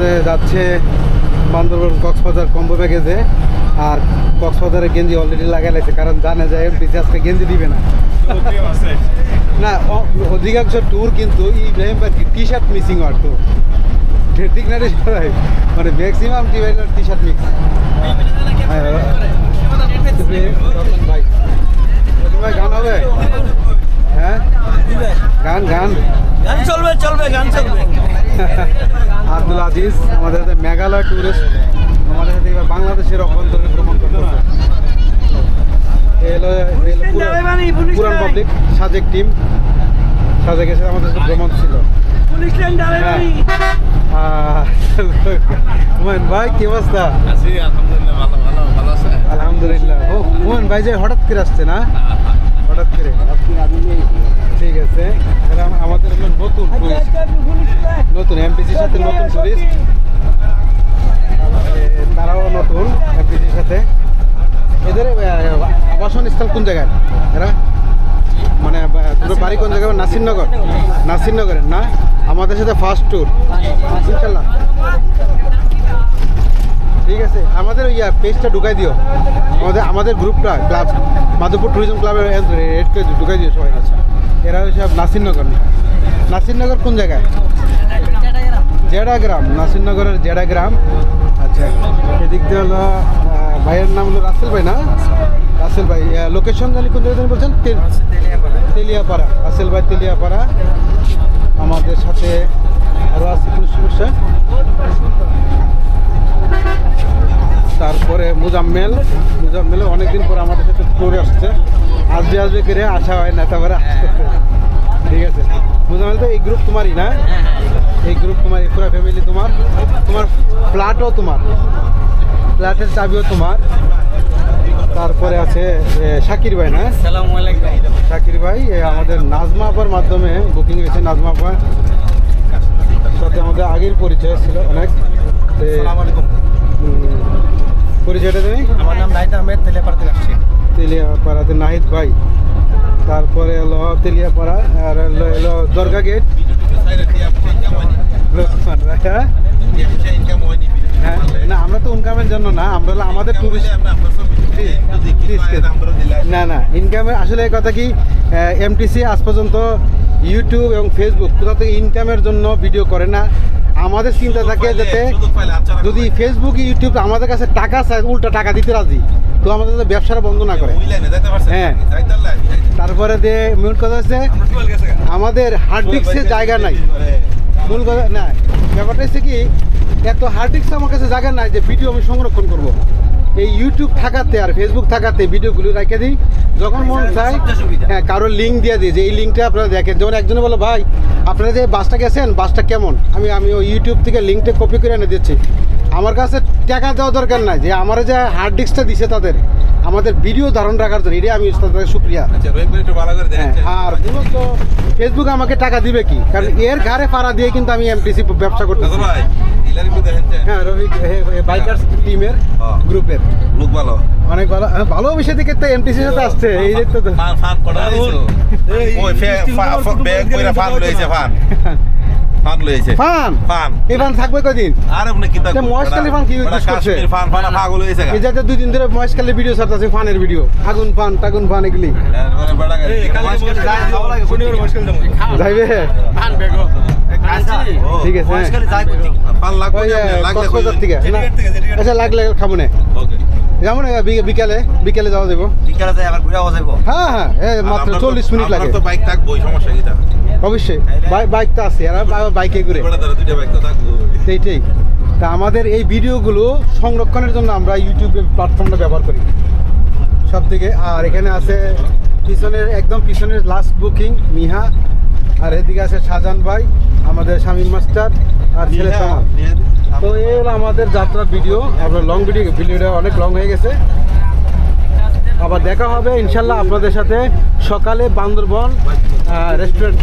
যে যাচ্ছে বান্দরবন কক্সবাজার কম্বো প্যাকেজে। আর কক্সবাজারে গেঞ্জি অলরেডি লাগাই লাগছে কারণ জানে যে এমপিসি আজকে গেঞ্জি দিবে না। না অধিকাংশ ট্যুর কিন্তু ইব্রাহিম ভাই টি শার্ট মিসিং হওয়ার ট্যুর ঠিক না? মানে maximum T T shirt mix ভাই ভাই গান হবে? হ্যাঁ? গান গান। গান চলবে চলবে, গান চলবে। আব্দুল আজিজ আমাদের সাথে মেঘালয় ট্যুরিস্ট আমাদের সাথে এবার বাংলাদেশের অভ্যন্তরে ভ্রমণ করতেছে পুরা- পুরান পাবলিক সাজেক টিম সাজেক এসে আমাদের সাথে ভ্রমণ ছিল। হ্যাঁ। হুমায়ুন ভাই কি অবস্থা? আলহামদুলিল্লাহ ও হুমায়ুন ভাই যে হঠাৎ করে আসছে না? হঠাৎ করে। ঠিক আছে। আমাদের নতুন টুরিস্ট নতুন টুরিস্ট তারাও নতুন সাথে। এদের আবাসন স্থল কোন জায়গায়? এরা? মানে তোর বাড়ি কোন জায়গায়? নাসিরনগর। নাসিরনগরের, না? আমাদের সাথে ফার্স্ট ট্যুর ইনশাল্লাহ ঠিক আছে? আমাদের ওই পেজটা ঢুকাই দিও। আমাদের আমাদের গ্রুপটা, ক্লাব, মাধবপুর ট্যুরিজম ক্লাবের রেড করে ঢুকাই দিও সবাই এরা হচ্ছে নাসিরনগর নাসিরনগর কোন জায়গায়? জেডা গ্রাম নাসিরনগরের জেডা গ্রাম আচ্ছা এদিক দিয়ে হলো ভাইয়ের নাম হলো রাসেল ভাই না? রাসেল ভাই লোকেশন জানি কোন জায়গায় বলছেন? তেল- তেলিয়াপাড়া। রাসেল ভাই, তেলিয়াপাড়া। আমাদের সাথে আরও আছে, কোনো সমস্যা? তারপরে মুজাম্মেল। মুজাম্মেল অনেকদিন পর আমাদের সাথে ট্যুরে আসছে। আসবে আসবে করে আসা হয় না, তারপরে ঠিক আছে। মুজাম্মেল তো এই গ্রুপ তোমারই না? এই গ্রুপ তোমার এই পুরো ফ্যামিলি তোমার তোমার ফ্ল্যাটও তোমার। ফ্ল্যাটের চাবিও তোমার। তারপরে আছে শাকির ভাই না? শাকির ভাই আমাদের নাজমা আপার মাধ্যমে বুকিং হয়েছে নাজমা আপা সাথে আমাদের আগের পরিচয় ছিল অনেক। পরিচয়টা তুমি? আমার নাম নাহিদ আহমেদ তেলিয়াপাড়া থেকে আসছি। তেলিয়াপাড়াতে নাহিদ ভাই। তারপরে হলো তেলিয়াপাড়া আর হলো এলো দরগা গেট লোকমান ভাই, হ্যাঁ? হ্যাঁ না আমরা তো ইনকামের জন্য না আমরা হলো আমাদের টুরিস্ট না না ইনকামের আসলে কথা কি এমটিসি আজ পর্যন্ত ইউটিউব এবং ফেসবুক কোথা থেকে ইনকামের জন্য ভিডিও করে না। আমাদের চিন্তা থাকে যাতে যদি ফেসবুক ইউটিউব আমাদের কাছে টাকা চায় উল্টা টাকা দিতে রাজি তো আমাদের যাতে ব্যবসাটা বন্ধ না করে। হ্যাঁ। তারপরে যে মূল কথা হচ্ছে আমাদের হার্ড ডিস্কের জায়গা নাই। মূল কথা না ব্যাপারটা হচ্ছে কি এত হার্ড ডিস্ক আমার কাছে জায়গা নাই যে ভিডিও আমি সংরক্ষণ করব। এই ইউটিউব থাকাতে আর ফেসবুক থাকাতে ভিডিওগুলো রেখে দিই। যখন মন চায় হ্যাঁ কারোর লিঙ্ক দিয়ে দিই যে এই লিঙ্কটা আপনারা দেখেন। যেমন একজনে বলো ভাই আপনারা যে বাসটা গেছেন বাসটা কেমন? আমি আমি ওই ইউটিউব থেকে লিঙ্কটা কপি করে এনে দিচ্ছি। আমার কাছে টাকা দেওয়া দরকার নাই যে আমার যে হার্ড ডিস্কটা দিছে তাদের আমাদের ভিডিও ধারণ রাখার জন্য। এটাই আমি তাদের সুক্রিয়া হ্যাঁ, আর মূলত ফেসবুক আমাকে টাকা দিবে কি? কারণ এর ঘাড়ে পাড়া দিয়ে কিন্তু আমি এমটিসি ব্যবসা করতেছি। হ্যাঁ রবি বাইকার্স টিমের। গ্রুপের লোক ভালো। অনেক ভালো। হ্যাঁ, ভালো বিষয় থেকে তো এমটিসির সাথে আসছে এই যে তো ফান ফান কটা ওই ব্যাগ কইরা ফান লইছে ফান ফান লইছে ফান ফান এই ফান থাকবে কদিন আর আপনি কি তা মহেশখালী ফান কি use করছে? ফান ফান পাগল হইছে গা এই যাতে দুই দিন ধরে মহেশখালী ভিডিও ছাড়তেছে ফানের ভিডিও আগুন ফান টাগুন ফান এগুলি যাইবে ঠিক আছে হ্যাঁ। ফান লাগবে ওই না, লাগলে কক্সবাজার থেকে না, আচ্ছা লাগলে খাব না ওকে যেমন বিকালে বিকালে যাওয়া যাব বিকালে যাই আবার ঘুরে যাব হ্যাঁ হ্যাঁ মাত্র চল্লিশ মিনিট লাগে তো বাইক থাকব সমস্যা কি অবশ্যই। বাই- বাইক তো আছে বাইকে ঘুরে সেইটাই। তা আমাদের এই ভিডিওগুলো সংরক্ষণের জন্য আমরা ইউটিউবে প্ল্যাটফর্মটা ব্যবহার করি। সব থেকে আর এখানে আছে পিছনের একদম পিছনের লাস্ট বুকিং মিহা আর এদিকে আছে শাহজাহান ভাই আমাদের শামীম মাস্টার আর ছেলে তো এই হলো আমাদের যাত্রার ভিডিও। আপনার লং ভিডিও ভিডিওটা অনেক লং হয়ে গেছে। আবার দেখা হবে ইনশাল্লাহ আপনাদের সাথে। সকালে বান্দরবন हाँ, रेस्टोरेंट